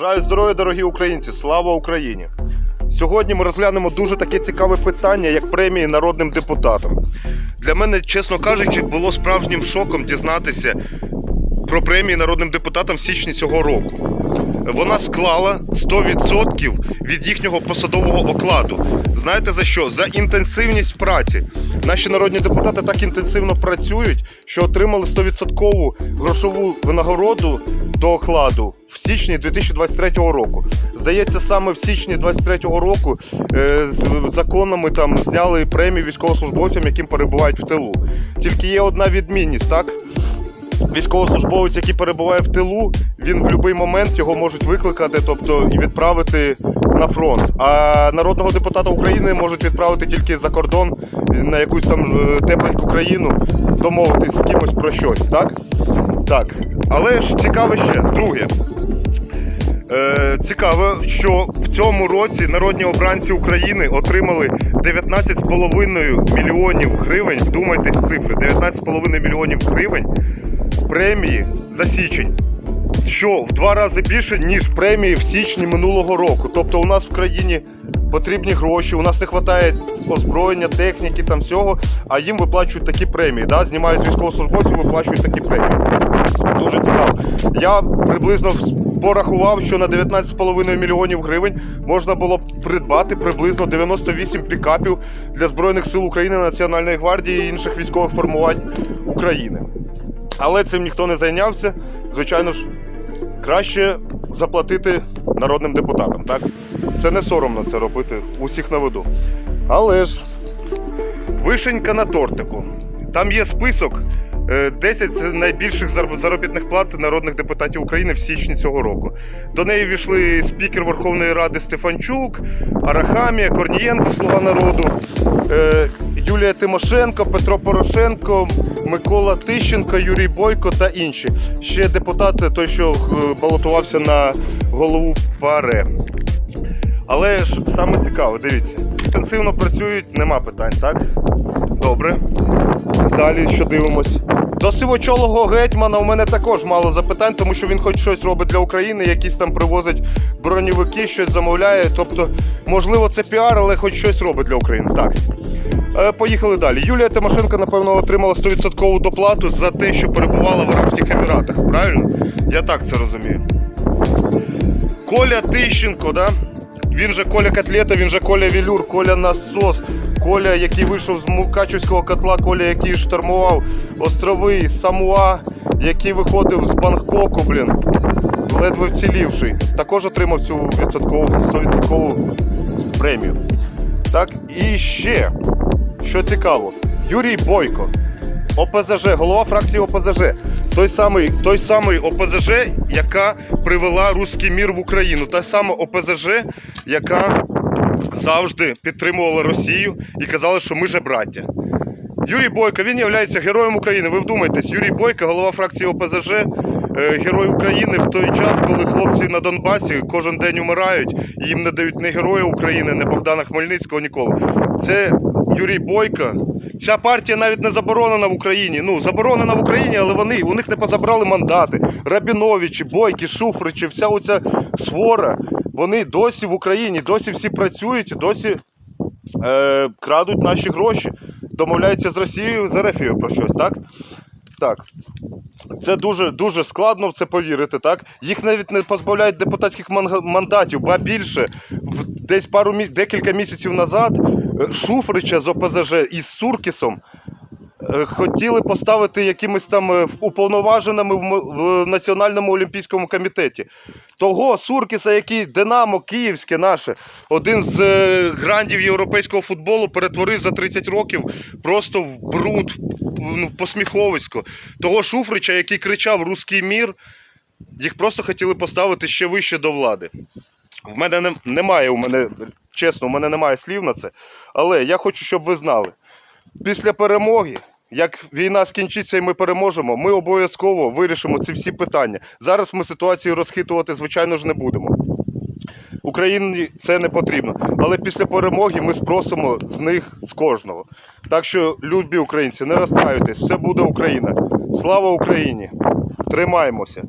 Бажаю здоров'я, дорогі українці! Слава Україні! Сьогодні ми розглянемо дуже таке цікаве питання, як премії народним депутатам. Для мене, чесно кажучи, було справжнім шоком дізнатися про премії народним депутатам в січні цього року. Вона склала 100% від їхнього посадового окладу. Знаєте за що? За інтенсивність праці. Наші народні депутати так інтенсивно працюють, що отримали 100% грошову винагороду до окладу в січні 2023 року. Здається, саме в січні 2023 року е, з законами там зняли премії військовослужбовцям, яким перебувають в тилу. Тільки є одна відмінність, так? Військовослужбовець, який перебуває в тилу, він в будь-який момент його можуть викликати, тобто і відправити на фронт. А народного депутата України можуть відправити тільки за кордон на якусь там е, тепленьку країну, домовитись з кимось про щось, так? Так. Але ж цікаве ще друге. Е, цікаво, що в цьому році народні обранці України отримали 19,5 мільйонів гривень. Вдумайтесь цифри: 19,5 мільйонів гривень премії за січень. Що в два рази більше, ніж премії в січні минулого року. Тобто у нас в країні потрібні гроші, у нас не вистачає озброєння, техніки там всього, а їм виплачують такі премії. Да? Знімають військовослужбовців, виплачують такі премії. Дуже цікаво. Я приблизно порахував, що на 19,5 мільйонів гривень можна було б придбати приблизно 98 пікапів для Збройних сил України, Національної гвардії і інших військових формувань України. Але цим ніхто не зайнявся. Звичайно ж, краще заплатити народним депутатам. Так? Це не соромно це робити усіх на виду. Але ж вишенька на тортику. Там є список 10 з найбільших зар- заробітних плат народних депутатів України в січні цього року. До неї війшли спікер Верховної Ради Стефанчук, Арахамія, Корнієнко, Слуга народу, е, Юлія Тимошенко, Петро Порошенко, Микола Тищенко, Юрій Бойко та інші. Ще депутат, той, що е, балотувався на голову ПАРЕ. Але ж саме цікаве, дивіться, інтенсивно працюють, нема питань, так? Добре. Далі що дивимось. До сивочолого гетьмана у мене також мало запитань, тому що він хоч щось робить для України, якісь там привозить броньовики, щось замовляє. Тобто, можливо, це піар, але хоч щось робить для України. Так. Е, Поїхали далі. Юлія Тимошенко, напевно, отримала 100% доплату за те, що перебувала в Арабських Еміратах. Правильно? Я так це розумію. Коля Тищенко, да? Він же Коля Котлета, він же Коля Вілюр, Коля Насос, Коля, який вийшов з Мукачівського котла, Коля, який штурмував острови Самуа, який виходив з Бангкоку, блін, ледве вцілівший. Також отримав цю відсоткову 100% премію. Так, і ще, що цікаво, Юрій Бойко, ОПЗЖ, голова фракції ОПЗЖ. Той самий, той самий ОПЗЖ, яка привела руський мір в Україну. Та сама ОПЗЖ, яка завжди підтримувала Росію і казала, що ми же браття. Юрій Бойко, він є героєм України. Ви вдумайтесь, Юрій Бойко, голова фракції ОПЗЖ, е, герой України в той час, коли хлопці на Донбасі кожен день умирають, і їм не дають ні Героя України, ні Богдана Хмельницького, ніколи. Це Юрій Бойко. Ця партія навіть не заборонена в Україні. Ну, заборонена в Україні, але вони у них не позабрали мандати. Рабіновичі, Бойки, Шуфричі, вся оця свора. Вони досі в Україні, досі всі працюють, досі е, крадуть наші гроші. Домовляються з Росією, з Ерефією про щось, так? Так. Це дуже дуже складно в це повірити, так? Їх навіть не позбавляють депутатських мандатів, ба більше. Десь пару декілька місяців назад е, Шуфрича з ОПЗЖ із Суркісом хотіли поставити якимись там е, уповноваженими в в Національному олімпійському комітеті. Того Суркіса, який Динамо Київське наше, один з е, грандів європейського футболу, перетворив за 30 років просто в бруд, в- ну, посміховисько. Того Шуфрича, який кричав Руський мір, їх просто хотіли поставити ще вище до влади. В мене не, немає, у мене, чесно, у мене немає слів на це. Але я хочу, щоб ви знали. Після перемоги, як війна скінчиться і ми переможемо, ми обов'язково вирішимо ці всі питання. Зараз ми ситуацію розхитувати, звичайно ж, не будемо. Україні це не потрібно. Але після перемоги ми спросимо з них з кожного. Так що, любі українці, не розстраюйтесь, все буде Україна. Слава Україні! Тримаємося!